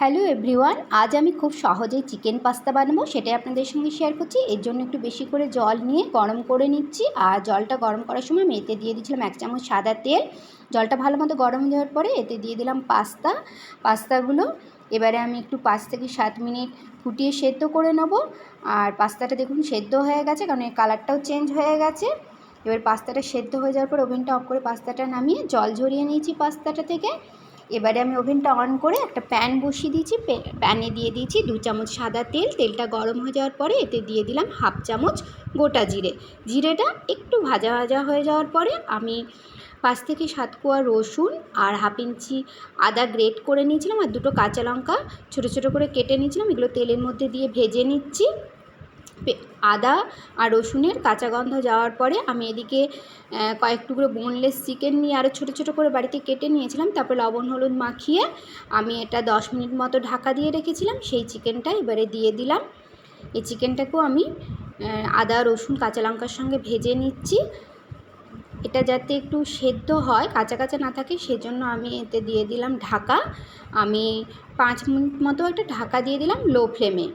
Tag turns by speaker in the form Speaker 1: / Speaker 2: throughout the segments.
Speaker 1: Hello everyone, আজ আমি খুব সহজেই চিকেন পাস্তা বানাবো, সেটাই আপনাদের সঙ্গে শেয়ার করছি। এর জন্য একটু বেশি করে জল নিয়ে গরম করে নিচ্ছি, আর জলটা গরম করার সময় আমি এতে দিয়ে দিয়েছিলাম এক চামচ সাদা তেল। জলটা ভালো মতো গরম যাওয়ার পরে এতে দিয়ে দিলাম পাস্তা। পাস্তাগুলো এবারে আমি একটু পাঁচ থেকে সাত মিনিট ফুটিয়ে সেদ্ধ করে নেব। আর পাস্তাটা দেখুন সেদ্ধ হয়ে গেছে, কারণ এর কালারটাও চেঞ্জ হয়ে গেছে। এবার পাস্তাটা সেদ্ধ হয়ে যাওয়ার পর ওভেনটা অফ করে পাস্তাটা নামিয়ে জল ঝরিয়ে নিয়েছি পাস্তাটা থেকে। এবারে আমি ওভেনটা অন করে একটা প্যান বসিয়ে দিয়েছি প্যানে দিয়ে দিয়েছি দু চামচ সাদা তেল, তেলটা গরম হয়ে যাওয়ার পরে এতে দিয়ে দিলাম হাফ চামচ গোটা জিরে। জিরেটা একটু ভাজা ভাজা হয়ে যাওয়ার পরে আমি পাঁচ থেকে সাত কোয়া রসুন আর হাফ ইঞ্চি আদা গ্রেট করে নিয়েছিলাম আর দুটো কাঁচা লঙ্কা ছোটো ছোটো করে কেটে নিয়েছিলাম, এগুলো তেলের মধ্যে দিয়ে ভেজে নিচ্ছি। আদা আর রসুনের কাঁচা গন্ধ যাওয়ার পরে আমি এদিকে কয়েক টুকরো বোনলেস চিকেন নিয়ে আরও ছোটো ছোটো করে বাড়িতে কেটে নিয়েছিলাম। তারপর লবণ, হলুদ মাখিয়ে আমি এটা দশ মিনিট মতো ঢাকা দিয়ে রেখেছিলাম। সেই চিকেনটা এবারে দিয়ে দিলাম। এই চিকেনটাকেও আমি আদা, রসুন, কাঁচা লঙ্কার সঙ্গে ভেজে নিচ্ছি। এটা যাতে একটু সেদ্ধ হয়, কাঁচা কাঁচা না থাকে, সেজন্য আমি এতে দিয়ে দিলাম ঢাকা। আমি পাঁচ মিনিট মতো একটা ঢাকা দিয়ে দিলাম লো ফ্লেমে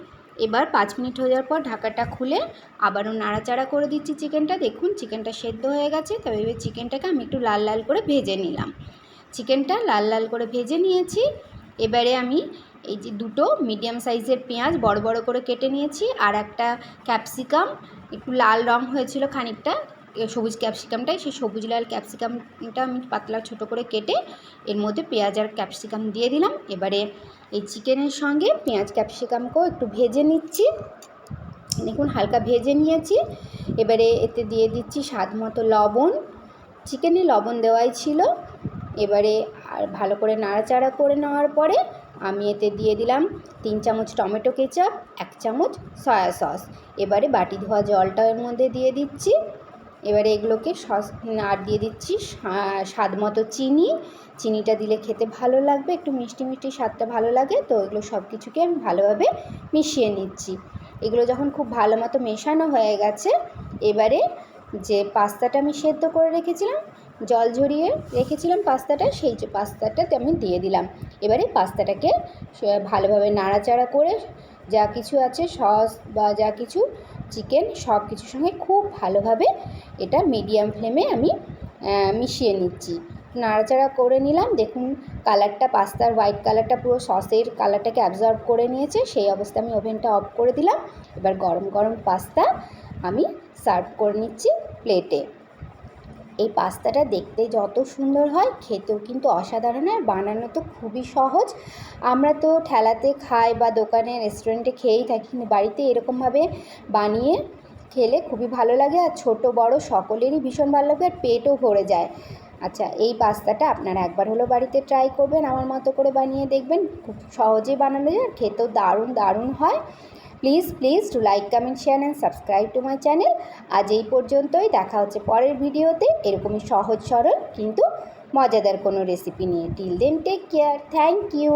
Speaker 1: এবার পাঁচ মিনিট হয়ে যাওয়ার পর ঢাকাটা খুলে আবারও নাড়াচাড়া করে দিচ্ছি চিকেনটা। দেখুন, চিকেনটা সেদ্ধ হয়ে গেছে, তবে এবার চিকেনটাকে আমি একটু লাল লাল করে ভেজে নিলাম। চিকেনটা লাল লাল করে ভেজে নিয়েছি। এবারে আমি এই যে দুটো মিডিয়াম সাইজের পেঁয়াজ বড় বড় করে কেটে নিয়েছি, আর একটা ক্যাপসিকাম। একটু লাল রং হয়েছিল খানিকটা সবুজ ক্যাপসিকামটাই, সেই সবুজ লাল ক্যাপসিকামটা আমি পাতলা ছোট করে কেটে এর মধ্যে পেঁয়াজ আর ক্যাপসিকাম দিয়ে দিলাম। এবারে এই চিকেনের সঙ্গে পেঁয়াজ ক্যাপসিকামকেও একটু ভেজে নিচ্ছি। দেখুন, হালকা ভেজে নিয়েছি। এবারে এতে দিয়ে দিচ্ছি স্বাদ মতো লবণ। চিকেনে লবণ দেওয়াই ছিল। এবারে আর ভালো করে নাড়াচাড়া করে নেওয়ার পরে আমি এতে দিয়ে দিলাম তিন চামচ টমেটো কেচাপ, এক চামচ সয়া সস। এবারে বাটি ধোয়া জলটা এর মধ্যে দিয়ে দিচ্ছি। এবারে এগুলোকে সস আর দিয়ে দিচ্ছি স্বাদ মতো চিনি। চিনিটা দিলে খেতে ভালো লাগবে, একটু মিষ্টি মিষ্টি স্বাদটা ভালো লাগে, তো এগুলো সব কিছুকে আমি ভালোভাবে মিশিয়ে নিচ্ছি। এগুলো যখন খুব ভালো মতো মেশানো হয়ে গেছে, এবারে যে পাস্তাটা আমি সেদ্ধ করে রেখেছিলাম, জল ঝরিয়ে রেখেছিলাম পাস্তাটা, সেই পাস্তাটাতে আমি দিয়ে দিলাম। এবারে পাস্তাটাকে ভালোভাবে নাড়াচাড়া করে যা কিছু আছে, সস বা যা কিছু চিকেন সব কিছুর সঙ্গে খুব ভালোভাবে এটা মিডিয়াম ফ্লেমে আমি মিশিয়ে নিচ্ছি। নাড়াচাড়া করে নিলাম, দেখুন কালারটা পাস্তার হোয়াইট কালারটা পুরো সসের কালারটাকে অ্যাবজর্ব করে নিয়েছে, সেই অবস্থা আমি ওভেনটা অফ করে দিলাম। এবার গরম গরম পাস্তা আমি সার্ভ করে নিচ্ছি প্লেটে এই পাস্তাটা দেখতে যত সুন্দর হয়, খেতেও কিন্তু অসাধারণ আর বানানো তো খুবই সহজ। আমরা তো ঠেলাতে খাই বা দোকানে রেস্টুরেন্টে খেয়েই থাকি, কিন্তু বাড়িতে এরকমভাবে বানিয়ে খেলে খুবই ভালো লাগে আর ছোট, বড় সকলেরই ভীষণ ভালো লাগে আর পেটও ভরে যায়। আচ্ছা এই পাস্তাটা আপনারা একবার হলো বাড়িতে ট্রাই করবেন, আমার মতো করে বানিয়ে দেখবেন। খুব সহজেই বানানো যায় খেতেও দারুণ দারুণ হয়। Please please to like comment share and subscribe to my channel আজ এই পর্যন্তই। দেখা হচ্ছে পরের ভিডিওতে। এরকমই সহজ সরল কিন্তু মজাদার কোনো রেসিপি নিয়ে। Till then take care thank you